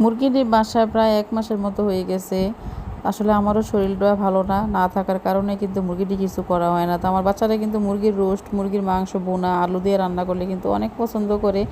মুরগিটি বাসা প্রায় এক মাসের মতো হয়ে গেছে। আসলে আমারও শরীরটা ভালো না না থাকার কারণে কিন্তু মুরগিটি কিছু করা হয় না। তো আমার বাচ্চারা কিন্তু মুরগির রোস্ট, মুরগির মাংস, বোনা, আলু দিয়ে রান্না করলে কিন্তু অনেক পছন্দ করে।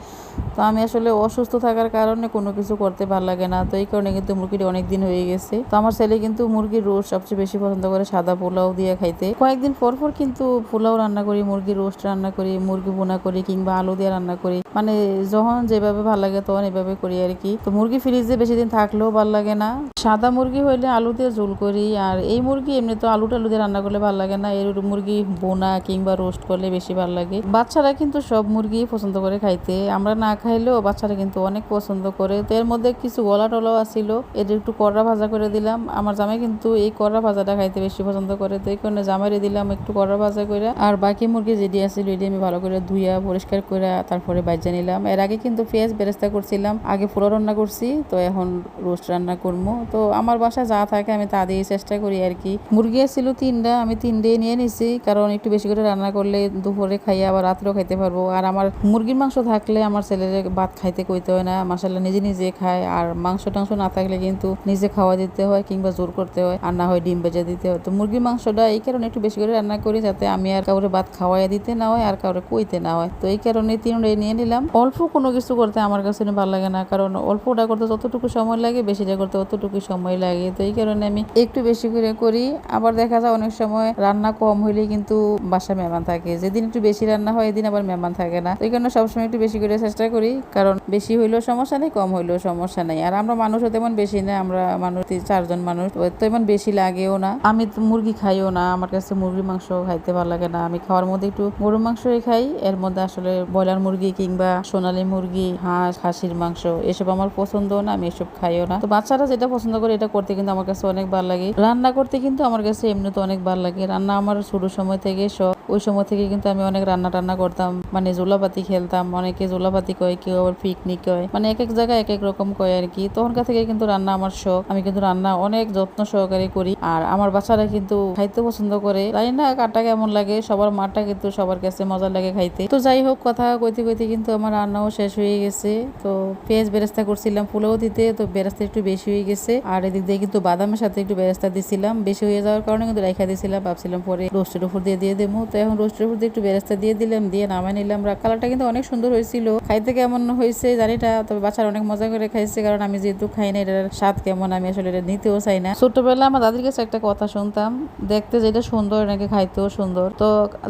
তো আমি আসলে অসুস্থ থাকার কারণে কোনো কিছু করতে ভালো লাগে না। তো এই কারণে কিন্তু মুরগিটি অনেক দিন হয়ে গেছে। তো আমার ছেলে কিন্তু মুরগির রোস্ট সবচেয়ে বেশি পছন্দ করে সাদা পোলাও দিয়ে খাইতে। কয়েকদিন পর পর কিন্তু পোলাও রান্না করি, মুরগির রোস্ট রান্না করি, মুরগি বোনা করি কিংবা আলু দিয়ে রান্না করি। মানে যখন যেভাবে ভালো লাগে তখন এভাবে করি আর কি। তো মুরগি ফ্রিজে বেশি দিন থাকলেও ভালো লাগে না। সাদা মুরগি হইলে আলু দিয়ে ঝোল করি, আর এই মুরগি এমনি তো আলু টালু দিয়ে রান্না করলে ভালো লাগে না। এর মুরগি বোনা কিংবা রোস্ট করলে বেশি ভালো লাগে। বাচ্চারা কিন্তু সব মুরগি পছন্দ করে খাইতে। আমরা না খাইলেও বাচ্চারা কিন্তু অনেক পছন্দ করে। তো এর মধ্যে কিছু গলা টলাও আসছিল এদের একটু কররা ভাজা করে দিলাম। আমার জামাই কিন্তু এই কররা ভাজাটা খাইতে বেশি পছন্দ করে। তো এই কারণে জামাইরে দিলাম একটু কড়া ভাজা করে আর বাকি মুরগি যেটি আসছিল এটি আমি ভালো করে ধুইয়া, পরিষ্কার করে তারপরে বাজ্যা নিলাম। এর আগে কিন্তু পেঁয়াজ বেরেস্তা করছিলাম। আগে পোলাও রান্না করছি, তো এখন রোস্ট রান্না করব তো আমার বাসায় যা থাকে আমি তা দিয়ে চেষ্টা করি আর কি। মুরগি আসছিল তিনটা, আমি তিনটে নিয়ে নিছি, কারণ একটু বেশি করে রান্না করলে দুপুরে খাইয়ে আবার রাত্রেও খাইতে পারব। আর আমার মুরগির মাংস থাকলে আমার ছেলের ভাত খাইতে কইতে হয় না মাসাল্লাহ নিজে নিজে খায়। আর মাংস টাংস না থাকলে কিন্তু নিজে খাওয়া দিতে হয় কিংবা জোর করতে হয়, আর না হয় ডিম ভেজে দিতে হয়। তো মুরগির মাংসটা এই কারণে একটু বেশি করে রান্না করি যাতে আমি আর কাউরে ভাত খাওয়াই দিতে না হয়, আর কাউরে কইতে না হয়। তো এই কারণে তিনটে নিয়ে নিলাম। অল্প কোনো কিছু করতে আমার কাছে ভালো লাগে না, কারণ অল্পটা করতে যতটুকু সময় লাগে, বেশিটা করতে অতটুকু সময় লাগে, তো এই কারণে আমি একটু বেশি করে করি। আবার দেখা যায় অনেক সময় রান্না কম হইলে কিন্তু বাসা মেহমান থাকে। যেদিন একটু বেশি রান্না হয়, এদিন আবার মেহমান থাকে না। এই কারণে সবসময় একটু বেশি করে চেষ্টা করি। কারণ বেশি হইলেও সমস্যা নেই, কম হইলেও সমস্যা নেই। আর আমরা মানুষও তেমন বেশি না, আমরা মানুষ চারজন মানুষ তেমন বেশি লাগেও না। আমি মুরগি খাইও না, আমার কাছে মুরগির মাংস খাইতে ভালো লাগে না। আমি খাওয়ার মধ্যে একটু গরুর মাংসই খাই, এর মধ্যে আসলে ব্রয়লার মুরগি কিংবা সোনালী মুরগি, হাঁস, খাসির মাংস, এসব আমার পছন্দ না, আমি এসব খাইও না। তো বাচ্চারা যেটা পছন্দ করে এটা করতে কিন্তু আমার কাছে অনেক ভালো লাগে। রান্না করতে কিন্তু আমার কাছে এমনিতে অনেক ভালো লাগে। রান্না আমার ছোট সময় থেকে সব ওই সময় থেকে কিন্তু আমি অনেক রান্না টান্না করতাম। মানে জোলাপাতি খেলতাম। অনেকে জোলাপাতি কয়, কেউ আবার পিকনিক কয়। মানে এক এক জায়গায় এক এক রকম কয় আর কি। তখনকার থেকে কিন্তু রান্না আমার শখ। আমি কিন্তু রান্না অনেক যত্ন সহকারে করি। আর আমার বাচ্চারা কিন্তু খাইতে পছন্দ করে। জানি না কাটা কেমন লাগে। সবার মাটা কিন্তু সবার কাছে মজা লাগে খাইতে। তো যাই হোক কথা কইতে কইতে কিন্তু আমার রান্নাও শেষ হয়ে গেছে। তো পেঁয়াজ বেরেস্তা করছিলাম পোলাও দিতে। তো বেরেস্তা একটু বেশি হয়ে গেছে। আর এদিক দিয়ে কিন্তু বাদামের সাথে একটু বেরেস্তা দিছিলাম। বেশি হয়ে যাওয়ার কারণে কিন্তু রেখা দিয়েছিলাম ভাবছিলাম পরে রোস্টের উপর দিয়ে দিয়ে দেবো। তো এখন রোস্টের উপর দিয়ে একটু বেরেস্তা দিয়ে দিলাম, দিয়ে নামাই নিলাম। কালারটা কিন্তু অনেক সুন্দর হয়েছিল। খাইতে কেমন হয়েছে জানি না, তবে বাচ্চারা অনেক মজা করে খাইছে, কারণ আমি যেহেতু খাই না, এটার স্বাদ কেমন আমি আসলে এটা নিতেও চাই না। ছোটবেলা আমার দাদির কাছে একটা কথা শুনতাম, দেখতে যেটা সুন্দর নাকি খাইতেও সুন্দর। তো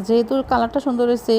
যেহেতু কালারটা সুন্দর হয়েছে